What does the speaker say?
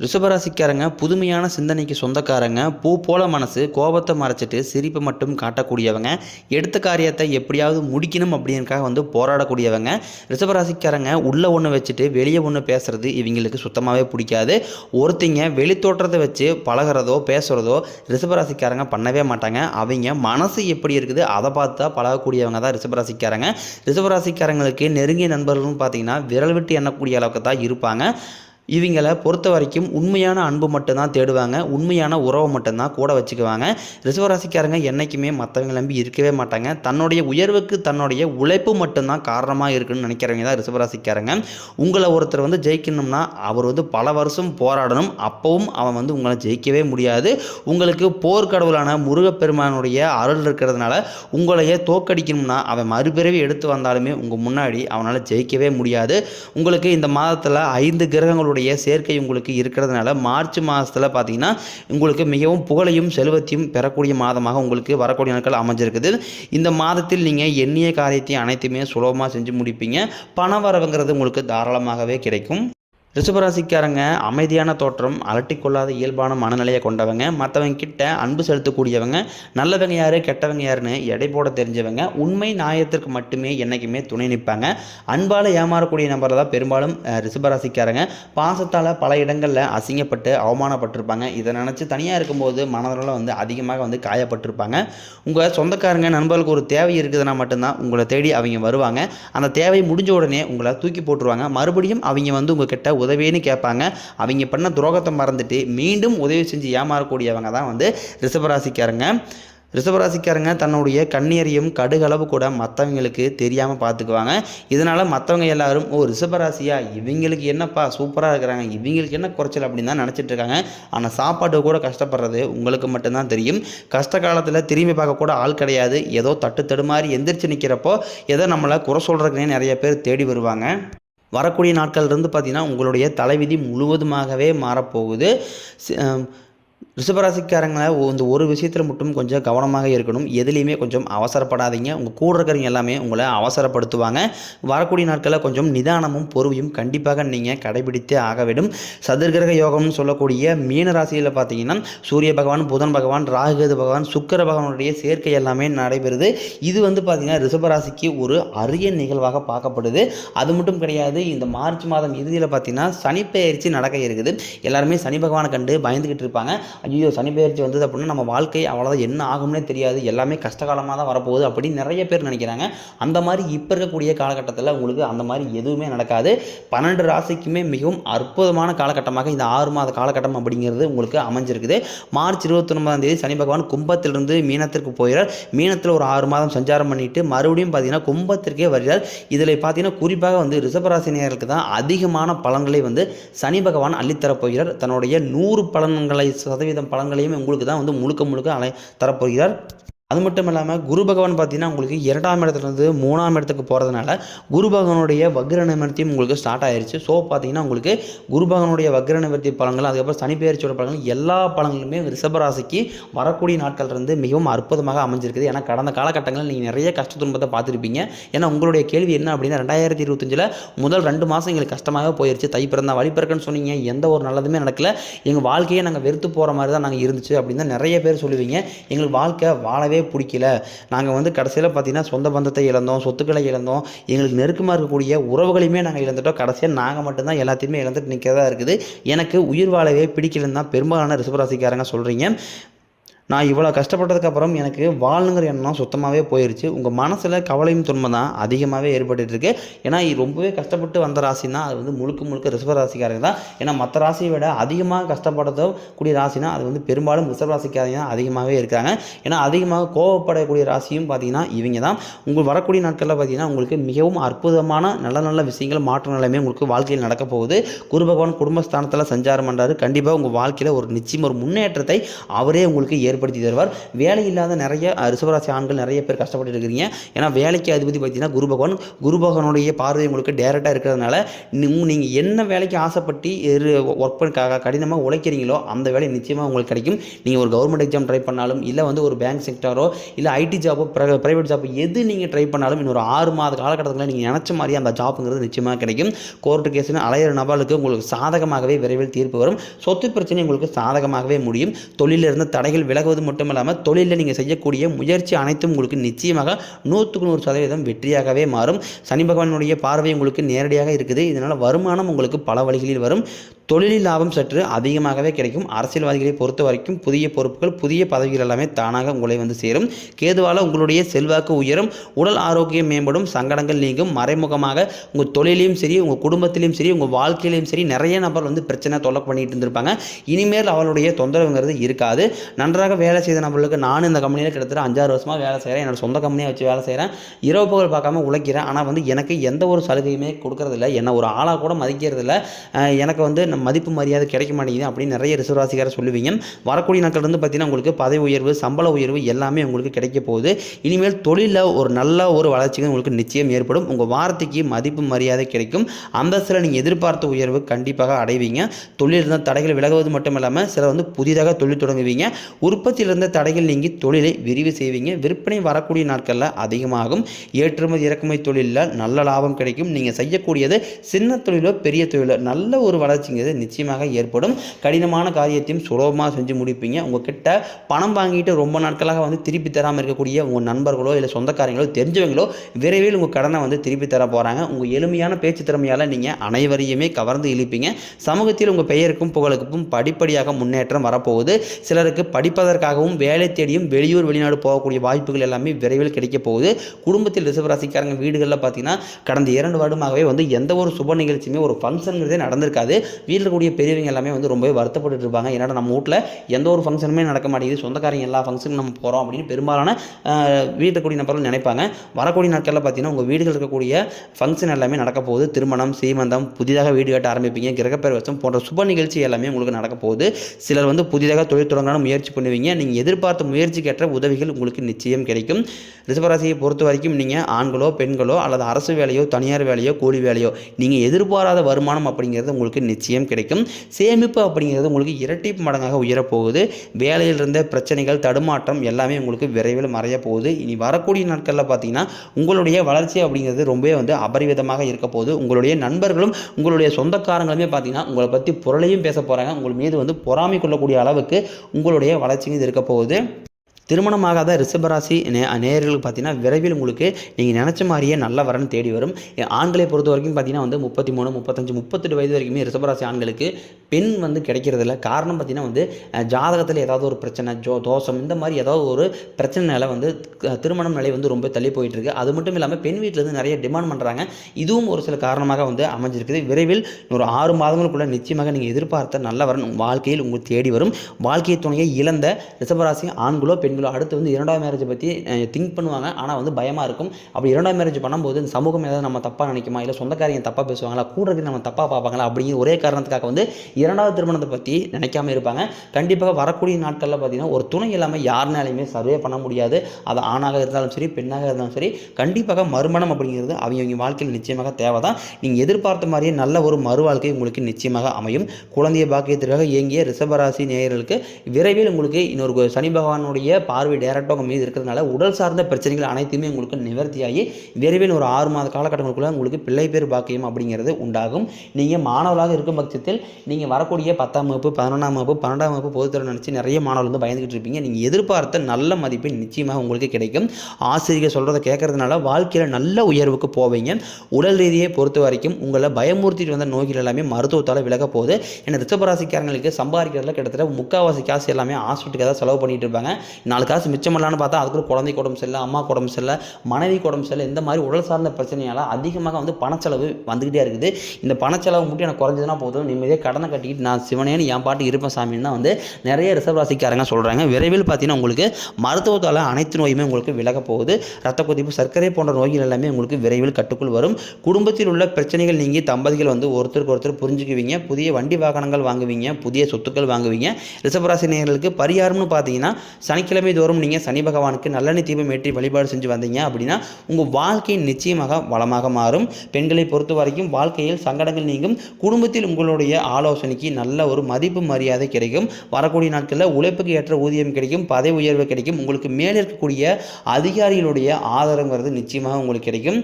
ரிஷபராசிக்காரங்க புதுமையான சிந்தனைக்கு சொந்தக்காரங்க பூ போல மனசு கோபத்தை மறைச்சிட்டு சிரிப்பை மட்டும் காட்டக்கூடியவங்க எடுத்த காரியத்தை எப்படியாவது முடிக்கணும் அப்படின்றக்காக வந்து போராடக்கூடியவங்க. ரிஷபராசிக்காரங்க உள்ளே ஒன்று வச்சுட்டு வெளியே ஒன்று பேசுறது இவங்களுக்கு சுத்தமாகவே பிடிக்காது. ஒருத்தங்க வெளித்தோற்றத்தை வச்சு பழகுறதோ பேசுகிறதோ ரிஷபராசிக்காரங்க பண்ணவே மாட்டாங்க. அவங்க மனசு எப்படி இருக்குது அதை பார்த்து தான் பழகக்கூடியவங்க தான் ரிஷபராசிக்காரங்க. ரிஷபராசிக்காரங்களுக்கு நெருங்கிய நண்பர்கள்னு பார்த்தீங்கன்னா விரல் விட்டு எண்ணக்கூடிய அளவுக்கு தான் இருப்பாங்க. இவங்களை பொறுத்த வரைக்கும் உண்மையான அன்பு மட்டும்தான் தேடுவாங்க உண்மையான உறவை மட்டும்தான் கூட வச்சுக்குவாங்க. ரிசவராசிக்காரங்க என்றைக்குமே மற்றவங்க நம்பி இருக்கவே மாட்டாங்க. தன்னுடைய உயர்வுக்கு தன்னுடைய உழைப்பு மட்டும்தான் காரணமாக இருக்குன்னு நினைக்கிறவங்க தான் ரிசவராசிக்காரங்க உங்களை ஒருத்தர் வந்து ஜெயிக்கணும்னா அவர் வந்து பல வருஷம் போராடணும். அப்பவும் அவன் வந்து உங்களை ஜெயிக்கவே முடியாது. உங்களுக்கு போர்க்கடவுளான முருகப்பெருமானுடைய அருள் இருக்கிறதுனால உங்களையே தோக்கடிக்கணும்னா அவன் மறுபிறவி எடுத்து வந்தாலுமே உங்கள் முன்னாடி அவனால் ஜெயிக்கவே முடியாது. உங்களுக்கு இந்த மாதத்தில் ஐந்து கிரகங்களுடைய சேர்க்கை உங்களுக்கு இருக்கிறதுனால மார்ச் மாதத்தில் பார்த்தீங்கன்னா உங்களுக்கு மிகவும் புகழையும் செல்வத்தையும் பெறக்கூடிய மாதமாக உங்களுக்கு வரக்கூடிய நாட்கள் அமைஞ்சிருக்குது. இந்த மாதத்தில் நீங்கள் எண்ணிய காரியத்தை அனைத்துமே சுலபமாக செஞ்சு முடிப்பீங்க. பண வரவுங்கிறது உங்களுக்கு தாராளமாகவே கிடைக்கும். ரிஷபராசிக்காரங்க அமைதியான தோற்றம் அலட்டிக்கொள்ளாத இயல்பான மனநிலையை கொண்டவங்க மற்றவங்க கிட்ட அன்பு செலுத்தக்கூடியவங்க நல்லவங்க யார் கெட்டவங்க யாருன்னு எடை போட தெரிஞ்சவங்க உண்மை நியாயத்திற்கு மட்டுமே என்றைக்குமே துணை நிற்பாங்க அன்பால் ஏமாறக்கூடிய நபரை தான் பெரும்பாலும் ரிஷபராசிக்காரங்க. பாசத்தால் பல இடங்களில் அசிங்கப்பட்டு அவமானப்பட்டிருப்பாங்க. இதை நினச்சி தனியாக இருக்கும்போது மனதளவில் வந்து அதிகமாக வந்து காயப்பட்டிருப்பாங்க. உங்கள் சொந்தக்காரங்க நண்பர்களுக்கு ஒரு தேவை இருக்குதுன்னா மட்டும்தான் உங்களை தேடி அவங்க வருவாங்க. அந்த தேவை முடிஞ்ச உடனே உங்களை தூக்கி போட்டுருவாங்க. மறுபடியும் அவங்க வந்து உங்கள் கிட்ட உதவின்னு கேட்பாங்க. அவங்க பண்ண துரோகத்தை மறந்துட்டு மீண்டும் உதவி செஞ்சு ஏமாறக்கூடியவங்க தான் வந்து ரிஷபராசிக்காரங்க. ரிஷபராசிக்காரங்க தன்னுடைய கண்ணீரையும் கடுகளவு கூட மற்றவங்களுக்கு தெரியாமல் பார்த்துக்குவாங்க இதனால் மற்றவங்க எல்லாரும் ஓ ரிஷபராசியா? இவங்களுக்கு என்னப்பா? சூப்பராக இருக்கிறாங்க. இவங்களுக்கு என்ன குறைச்சல்? அப்படின்னு தான் நினச்சிட்டு இருக்காங்க. ஆனால் சாப்பாடு கூட கஷ்டப்படுறது உங்களுக்கு மட்டும்தான் தெரியும். கஷ்ட காலத்தில் திரும்பி பார்க்க கூட ஆள் கிடையாது. ஏதோ தட்டு தடுமாறி எந்திரிச்சு நிற்கிறப்போ ஏதோ நம்மளை குறை சொல்கிறதுக்குனே நிறைய பேர் தேடி வருவாங்க. வரக்கூடிய நாட்கள் இருந்து உங்களுடைய தலைவிதி முழுவதுமாகவே மாறப்போகுது. ரிஷபராசிக்காரங்களை இந்த ஒரு விஷயத்தில் மட்டும் கொஞ்சம் கவனமாக இருக்கணும். எதுலேயுமே கொஞ்சம் அவசரப்படாதீங்க. உங்கள் கூட இருக்கிறவங்க எல்லாமே உங்களை அவசரப்படுத்துவாங்க. வரக்கூடிய நாட்களில் கொஞ்சம் நிதானமும் பொறுமையும் கண்டிப்பாக நீங்கள் கடைபிடித்தே ஆக வேண்டும். சதுர்கிரக யோகம்னு சொல்லக்கூடிய மீன ராசியில் பார்த்தீங்கன்னா சூரிய பகவான் புதன் பகவான் ராகுகேது பகவான் சுக்கர பகவானுடைய சேர்க்கை எல்லாமே நடைபெறுது. இது வந்து பார்த்தீங்கன்னா ரிஷபராசிக்கு ஒரு அரிய நிகழ்வாக பார்க்கப்படுது. அது மட்டும் கிடையாது இந்த மார்ச் மாதம் இறுதியில் பார்த்தீங்கன்னா சனிப்பெயர்ச்சி நடக்க இருக்குது. எல்லாருமே சனி பகவானை கண்டு பயந்துக்கிட்டு இருப்பாங்க. ஐயோ சனி பெயர்ச்சி வந்தது அப்படின்னா நம்ம வாழ்க்கை அவ்வளோதான் என்ன ஆகும்னே தெரியாது. எல்லாமே கஷ்டகாலமாக தான் வரப்போகுது அப்படின்னு நிறைய பேர் நினைக்கிறாங்க. அந்த மாதிரி இப்போ இருக்கக்கூடிய காலகட்டத்தில் உங்களுக்கு அந்த மாதிரி எதுவுமே நடக்காது. பன்னெண்டு ராசிக்குமே மிகவும் அற்புதமான காலகட்டமாக இந்த ஆறு மாத காலகட்டம் அப்படிங்கிறது உங்களுக்கு அமைஞ்சிருக்குது. மார்ச் இருபத்தொன்பதாம் தேதி சனி பகவான் கும்பத்திலிருந்து மீனத்திற்கு போகிறார். மீனத்தில் ஒரு ஆறு மாதம் சஞ்சாரம் பண்ணிட்டு மறுபடியும் பார்த்தீங்கன்னா கும்பத்திற்கே வருகிறார். இதில் பார்த்தீங்கன்னா குறிப்பாக வந்து ரிஷபராசினியர்களுக்கு தான் அதிகமான பலன்களை வந்து சனி பகவான் அள்ளித்தரப் போகிறார். தன்னுடைய நூறு பலன்களை சதவீதம் பலன்களையும் உங்களுக்கு தான் வந்து முழுக்க முழுக்க அலை தரப்போகிறார். அது மட்டும் இல்லாமல் குரு பகவான் பார்த்தீங்கன்னா உங்களுக்கு இரண்டாம் இடத்துலேருந்து மூணாம் இடத்துக்கு போகிறதுனால குரு பகவானுடைய வக்ர நிவர்த்தியும் உங்களுக்கு ஸ்டார்ட் ஆயிருச்சு. ஸோ பார்த்தீங்கன்னா உங்களுக்கு குரு பகவானுடைய வக்ர நிவர்த்தி பழங்கள் அதுக்கப்புறம் சனி பெயர்ச்சியோட பழங்கள் எல்லா பழங்களுமே ரிஷபராசிக்கு வரக்கூடிய நாட்கள் இருந்து மிகவும் அற்புதமாக அமைஞ்சிருக்குது. ஏன்னா கடந்த காலகட்டங்களில் நீங்கள் நிறைய கஷ்ட துன்பத்தை பார்த்துருப்பீங்க. ஏன்னா உங்களுடைய கேள்வி என்ன அப்படின்னா ரெண்டாயிரத்தி இருபத்தஞ்சில் முதல் ரெண்டு மாதம் எங்களுக்கு கஷ்டமாக போயிடுச்சு தை பிறந்தா வழி பிறக்குன்னு சொன்னீங்க. எந்த ஒரு நல்லதுமே நடக்கல. எங்கள் வாழ்க்கையே நாங்கள் வெறுத்து போகிற மாதிரி தான் நாங்கள் இருந்துச்சு அப்படின்னு தான் நிறைய பேர் சொல்லுவீங்க. எங்களுக்கு வாழ்க்கை வாழவே பிடிக்கல. நாங்கள் வந்து கடைசியில் பார்த்தீங்கன்னா சொந்த பந்தத்தை இழந்தோம் சொத்துக்களை இழந்தோம். எங்களுக்கு நெருக்கமாக இருக்கக்கூடிய உறவுகளையுமே நாங்கள் இழந்துட்டோம். கடைசியாக நாங்கள் மட்டும்தான் எல்லாத்தையுமே இழந்துட்டு நிற்கிறதா இருக்குது. எனக்கு உயிர் வாழவே பிடிக்கலன்னு தான் பெரும்பாலான ரிசபராசிக்காரங்க சொல்கிறீங்க நான் இவ்வளோ கஷ்டப்பட்டதுக்கப்புறம் எனக்கு வாழணுங்கிற எண்ணம் சுத்தமாகவே போயிருச்சு. உங்கள் மனசில் கவலையும் துன்பம் தான் அதிகமாகவே ஏற்பட்டுருக்கு ஏன்னா இது ரொம்பவே கஷ்டப்பட்டு வந்த ராசினா அது வந்து முழுக்க முழுக்க ரிஷப ராசிக்காரங்க தான். ஏன்னா மற்ற ராசியை விட அதிகமாக கஷ்டப்படத கூடிய ராசினா அது வந்து பெரும்பாலும் ரிஷப ராசிக்காரங்க தான் அதிகமாகவே இருக்காங்க ஏன்னா அதிகமாக கோவப்படக்கூடிய ராசியும் பார்த்தீங்கன்னா இவங்க தான். உங்கள் வரக்கூடிய நாட்களில் பார்த்தீங்கன்னா உங்களுக்கு மிகவும் அற்புதமான நல்ல நல்ல விஷயங்கள் மாற்றம் நிலைமை உங்களுக்கு வாழ்க்கையில் நடக்க போகுது. குரு பகவான் குடும்பஸ்தானத்தில் சஞ்சாரம் பண்ணுறாரு கண்டிப்பாக உங்கள் வாழ்க்கையில் ஒரு நிச்சயம் ஒரு முன்னேற்றத்தை அவரே உங்களுக்கு ஏற்படுத்தி தருவார். வேலை இல்லாத நிறைய ரிசவராசி ஆண்கள் நிறைய பேர் கஷ்டப்பட்டு இருக்கிறீங்க ஏன்னா வேலைக்கு அதிபதி பார்த்தீங்கன்னா குரு பகவான். குரு பகவானுடைய பார்வை உங்களுக்கு டேரெக்டாக இருக்கிறதுனால நீங்கள் என்ன வேலைக்கு ஆசைப்பட்டு ஒர்க் பண்ண கடினமாக உழைக்கிறீங்களோ அந்த வேலை நிச்சயமாக உங்களுக்கு கிடைக்கும். நீங்கள் ஒரு கவர்மெண்ட் எக்ஸாம் ட்ரை பண்ணாலும் இல்லை வந்து ஒரு பேங்க் செக்டாரோ இல்லை ஐடி ஜாபோ ப்ரைவேட் ஜாப் எது நீங்கள் ட்ரை பண்ணாலும் இன்னொரு ஆறு மாத காலகட்டத்தில் நீங்கள் நினச்ச மாதிரி அந்த ஜாப்புங்கிறது நிச்சயமாக கிடைக்கும். கோர்ட்டு கேஸ்னு அலையிற நபர்களுக்கு உங்களுக்கு சாதகமாகவே விரைவில் தீர்ப்பு வரும். சொத்து பிரச்சனை உங்களுக்கு சாதகமாகவே முடியும். தொழிலிருந்து தடைகள் விலக விலகுவது மட்டும் இல்லாமல் தொழிலில் நீங்கள் செய்யக்கூடிய முயற்சி அனைத்தும் உங்களுக்கு நிச்சயமாக நூற்றுக்கு நூறு சதவீதம் வெற்றியாகவே மாறும். சனி பகவானுடைய பார்வை உங்களுக்கு நேரடியாக இருக்குது. இதனால் வருமானம் உங்களுக்கு பல வழிகளில் வரும். தொழிலில் லாபம் சற்று அதிகமாகவே கிடைக்கும். அரசியல்வாதிகளை பொறுத்த வரைக்கும் புதிய பொறுப்புகள் புதிய பதவிகள் எல்லாமே தானாக உங்களை வந்து சேரும். கேதுவால உங்களுடைய செல்வாக்கு உயரும். உடல் ஆரோக்கியம் மேம்படும். சங்கடங்கள் நீங்கும். மறைமுகமாக உங்கள் தொழிலையும் சரி உங்கள் குடும்பத்திலையும் சரி உங்கள் வாழ்க்கையிலையும் சரி நிறைய நபர் வந்து பிரச்சனை தொல்லை பண்ணிட்டு இருந்திருப்பாங்க. இனிமேல் அவளுடைய தொந்தரவுங்கிறது இருக்காது. நன்றாக வேலை செய்த நபர்களுக்கு நானும் இந்த கம்பெனியில் கிட்டத்தட்ட அஞ்சாறு வருஷமாக வேலை செய்கிறேன் என்னோட சொந்த கம்பெனியை வச்சு வேலை செய்கிறேன் இரவு பகல் பார்க்காம உழைக்கிறேன். ஆனால் வந்து எனக்கு எந்த ஒரு சலுகையுமே கொடுக்கறதில்ல. என்னை ஒரு ஆளாக கூட மதிக்கிறதில்ல. எனக்கு வந்து நம்ம மதிப்பு மரியாதை கிடைக்க மாட்டேங்குது அப்படின்னு நிறைய ரிசர்வாசிக்காரர் சொல்லுவீங்க. வரக்கூடிய நாட்கள் வந்து பார்த்தீங்கன்னா உங்களுக்கு பதவி உயர்வு சம்பள உயர்வு எல்லாமே உங்களுக்கு கிடைக்க போகுது. இனிமேல் தொழிலில் ஒரு நல்ல ஒரு வளர்ச்சிகள் உங்களுக்கு நிச்சயம் ஏற்படும். உங்கள் வார்த்தைக்கு மதிப்பு மரியாதை கிடைக்கும். அந்தஸ்தில் நீங்கள் எதிர்பார்த்த உயர்வு கண்டிப்பாக அடைவீங்க. தொழில் இருந்த தடைகள் விலகுவது மட்டும் இல்லாமல் சிலர் வந்து புதிதாக தொழில் தொடங்குவீங்க. உற்பத்தியில் இருந்த தடைகள் நீங்கி தொழிலை விரிவு செய்வீங்க. விற்பனை வரக்கூடிய நாட்களில் அதிகமாகும். ஏற்றுமதி இறக்குமதி தொழிலில் நல்ல லாபம் கிடைக்கும். நீங்கள் செய்யக்கூடியது சின்ன தொழிலோ பெரிய தொழிலோ நல்ல ஒரு வளர்ச்சிங்க. அப்படிங்கிறது நிச்சயமாக ஏற்படும். கடினமான காரியத்தையும் சுலபமாக செஞ்சு முடிப்பீங்க. உங்ககிட்ட பணம் வாங்கிட்டு ரொம்ப நாட்களாக வந்து திருப்பி தராமல் இருக்கக்கூடிய உங்கள் நண்பர்களோ இல்லை சொந்தக்காரங்களோ தெரிஞ்சவங்களோ விரைவில் உங்கள் கடனை வந்து திருப்பி தர போகிறாங்க உங்கள் எளிமையான பேச்சு திறமையால் நீங்கள் அனைவரையுமே கவர்ந்து இழுப்பீங்க. சமூகத்தில் உங்கள் பெயருக்கும் புகழுக்கும் படிப்படியாக முன்னேற்றம் வரப்போகுது. சிலருக்கு படிப்பதற்காகவும் வேலை தேடியும் வெளியூர் வெளிநாடு போகக்கூடிய வாய்ப்புகள் எல்லாமே விரைவில் கிடைக்க போகுது. குடும்பத்தில் ரிசர்வராசிக்காரங்க வீடுகளில் பார்த்தீங்கன்னா கடந்த இரண்டு வருடமாகவே வந்து எந்த ஒரு சுப நிகழ்ச்சியுமே ஒரு ஃபங்க்ஷனுங்கிறதே நடந்திருக்காது. வீட்டில் இருக்கக்கூடிய பெரியவங்க எல்லாமே வந்து ரொம்பவே வருத்தப்பட்டு இருப்பாங்க. ஏன்னா நம்ம வீட்டில் எந்த ஒரு ஃபங்க்ஷனுமே நடக்க மாட்டேங்குது. சொந்தக்காரங்க எல்லா ஃபங்க்ஷனுக்கும் நம்ம போகிறோம் அப்படின்னு பெரும்பாலான வீட்டில் கூடிய நபர்கள் நினைப்பாங்க. வரக்கூடிய நாட்களில் பார்த்தீங்கன்னா உங்கள் வீடுகள் இருக்கக்கூடிய ஃபங்க்ஷன் எல்லாமே நடக்க போகுது. திருமணம் சீமந்தம் புதிதாக வீடு கட்ட ஆரம்பிப்பீங்க. கிரகப்பிரவேசம் போன்ற சுப நிகழ்ச்சி எல்லாமே உங்களுக்கு நடக்க போகுது. சிலர் வந்து புதிதாக தொழில் தொடங்கான முயற்சி பண்ணுவீங்க. நீங்கள் எதிர்பார்த்த முயற்சிக்கேற்ற உதவிகள் உங்களுக்கு நிச்சயம் கிடைக்கும். ரிஷபராசியை பொறுத்த வரைக்கும் நீங்கள் ஆண்களோ பெண்களோ அல்லது அரசு வேலையோ தனியார் வேலையோ கூலி வேலையோ நீங்கள் எதிர்பாராத வருமானம் அப்படிங்கிறது உங்களுக்கு நிச்சயம் கிடைக்கும். சேமிப்பு அப்படிங்கிறது உங்களுக்கு இரட்டிப்பு மடங்காக உயரப்போகுது. வேலையில் இருந்த பிரச்சனைகள் தடுமாற்றம் எல்லாமே உங்களுக்கு விரைவில் மறைய போகுது. இனி வரக்கூடிய நாட்களில் பார்த்தீங்கன்னா உங்களுடைய வளர்ச்சி அப்படிங்கிறது ரொம்பவே வந்து அபரிவிதமாக இருக்க போகுது. உங்களுடைய நண்பர்களும் உங்களுடைய சொந்தக்காரங்களுமே பார்த்தீங்கன்னா உங்களை பற்றி புரளையும் பேச போகிறாங்க உங்கள் மீது வந்து பொறாமை கொள்ளக்கூடிய அளவுக்கு உங்களுடைய வளர்ச்சிங்கிறது இருக்க போகுது. திருமணமாகாத ரிஷபராசி நே நேயர்களுக்கு பார்த்தீங்கன்னா விரைவில் உங்களுக்கு நீங்கள் நினச்ச மாதிரியே நல்ல வரன் தேடி வரும். ஆண்களை பொறுத்த வரைக்கும் பார்த்தீங்கன்னா வந்து முப்பத்தி மூணு முப்பத்தஞ்சு முப்பத்தெட்டு வயது வரைக்குமே ரிஷபராசி ஆண்களுக்கு பெண் வந்து கிடைக்கிறதில்ல. காரணம் பார்த்தீங்கன்னா வந்து ஜாதகத்தில் ஏதாவது ஒரு பிரச்சனை ஜோ தோஷம் இந்த மாதிரி ஏதாவது ஒரு பிரச்சனைனால வந்து திருமணம் நிலை வந்து ரொம்ப தள்ளி போயிட்டு இருக்கு அது மட்டும் இல்லாமல் பெண் வீட்டிலேருந்து நிறைய டிமாண்ட் பண்ணுறாங்க இதுவும் ஒரு சில காரணமாக வந்து அமைஞ்சிருக்குது. விரைவில் ஒரு ஆறு மாதங்களுக்குள்ள நிச்சயமாக நீங்கள் எதிர்பார்த்த நல்ல வரன் வாழ்க்கையில் உங்களுக்கு தேடி வரும். வாழ்க்கை துணையை இழந்த ரிஷபராசி ஆண்களோ பெண் பெண்களோ அடுத்து வந்து இரண்டாவது மேரேஜை பற்றி திங்க் பண்ணுவாங்க. ஆனால் வந்து பயமாக இருக்கும். அப்படி இரண்டாவது மேரேஜ் பண்ணும்போது இந்த சமூகம் ஏதாவது நம்ம தப்பாக நினைக்குமா? இல்லை சொந்தக்காரங்க தப்பாக பேசுவாங்களா? கூட இருக்கிற நம்ம தப்பாக பார்ப்பாங்களா? அப்படிங்கிற ஒரே காரணத்துக்காக வந்து இரண்டாவது திருமணத்தை பற்றி நினைக்காம இருப்பாங்க. கண்டிப்பாக வரக்கூடிய நாட்களில் பார்த்தீங்கன்னா ஒரு துணை இல்லாமல் யாருனாலையுமே சர்வே பண்ண முடியாது. அது ஆணாக இருந்தாலும் சரி பெண்ணாக இருந்தாலும் சரி கண்டிப்பாக மறுமணம் அப்படிங்கிறது அவங்க அவங்க வாழ்க்கையில் நிச்சயமாக தேவை தான் நீங்கள் எதிர்பார்த்த மாதிரியே நல்ல ஒரு மறு வாழ்க்கை உங்களுக்கு நிச்சயமாக அமையும். குழந்தைய பாக்கியத்திற்காக இயங்கிய ரிஷபராசி நேயர்களுக்கு விரைவில் உங்களுக்கு இன்னொரு சனி பகவானுடைய பார்வை டேரக்டாக உங்கள் மீது இருக்கிறதுனால உடல் சார்ந்த பிரச்சனைகள் அனைத்துமே உங்களுக்கு நிவர்த்தியாகி விரைவில் ஒரு ஆறு மாத காலகட்டங்களுக்குள்ள உங்களுக்கு பிள்ளை பேர் பாக்கியம் அப்படிங்கிறது உண்டாகும். நீங்கள் மாணவர்களாக இருக்கும் பட்சத்தில் நீங்கள் வரக்கூடிய பத்தாம் வகுப்பு பதினொன்றாம் வகுப்பு பன்னெண்டாம் வகுப்பு பொதுத்துறை நினச்சி நிறைய மாணவர்கள் வந்து பயந்துகிட்டு இருப்பீங்க. நீங்கள் எதிர்பார்த்த நல்ல மதிப்பெண் நிச்சயமாக உங்களுக்கு கிடைக்கும். ஆசிரியர் சொல்கிறத கேட்கறதுனால வாழ்க்கையில் நல்ல உயர்வுக்கு போவீங்க. உடல் ரீதியை பொறுத்த வரைக்கும் உங்களை பயமுறுத்திட்டு வந்த நோய்கள் எல்லாமே மருத்துவத்தால் விலக போகுது. ஏன்னா ரிஷபராசிக்காரங்களுக்கு சம்பாதிக்கிறதுல கிட்டத்தட்ட முக்கால்வாசி காசு எல்லாமே ஹாஸ்பிட்டலுக்கு தான் செலவு பண்ணிட்டு இருப்பாங்க. நாலு காசு மிச்சமில்லான்னு பார்த்தா அதுக்குள்ள குழந்தைக்கு உடம்பு சரியில்லை அம்மா உடம்பு சரியில்லை மனைவி உடம்பு சரியில்லை இந்த மாதிரி உடல் சார்ந்த பிரச்சனையால் அதிகமாக வந்து பணச்செலவு வந்துக்கிட்டே இருக்குது. இந்த பணச்செலவு மட்டும் எனக்கு குறைஞ்சதுன்னா போதும். நிம்மதியாக கடனை கட்டிக்கிட்டு நான் சிவனேன்னு என் பாட்டு இருப்பேன் சாமின்னு தான் வந்து நிறைய ரிசர்வ் ராசிக்காரங்க சொல்கிறாங்க விரைவில் பார்த்தீங்கன்னா உங்களுக்கு மருத்துவத்தால் அனைத்து நோயுமே உங்களுக்கு விலக போகுது. ரத்த கொதிப்பு சர்க்கரை போன்ற நோய்கள் எல்லாமே உங்களுக்கு விரைவில் கட்டுக்குள் வரும். குடும்பத்தில் உள்ள பிரச்சனைகள் நீங்கி தம்பதிகள் வந்து ஒருத்தருக்கு ஒருத்தர் புரிஞ்சுக்குவீங்க. புதிய வண்டி வாகனங்கள் வாங்குவீங்க. புதிய சொத்துக்கள் வாங்குவீங்க. ரிஷபராசினியர்களுக்கு பரிகாரம்னு பார்த்தீங்கன்னா சனிக்கிழமை தோறும் நீங்கள் சனி பகவானுக்கு நல்லெண்ணெய் தீபம் ஏற்றி வழிபாடு செஞ்சு வந்தீங்க அப்படின்னா உங்கள் வாழ்க்கை நிச்சயமாக வளமாக மாறும். பெண்களை பொறுத்த வரைக்கும் வாழ்க்கையில் சங்கடங்கள் நீங்கும். குடும்பத்தில் உங்களுடைய ஆலோசனைக்கு நல்ல ஒரு மதிப்பு மரியாதை கிடைக்கும். வரக்கூடிய நாட்களில் உழைப்புக்கு ஏற்ற ஊதியம் கிடைக்கும். பதவி உயர்வு கிடைக்கும். உங்களுக்கு மேலே இருக்கக்கூடிய அதிகாரிகளுடைய ஆதரவுங்கிறது நிச்சயமாக உங்களுக்கு கிடைக்கும்.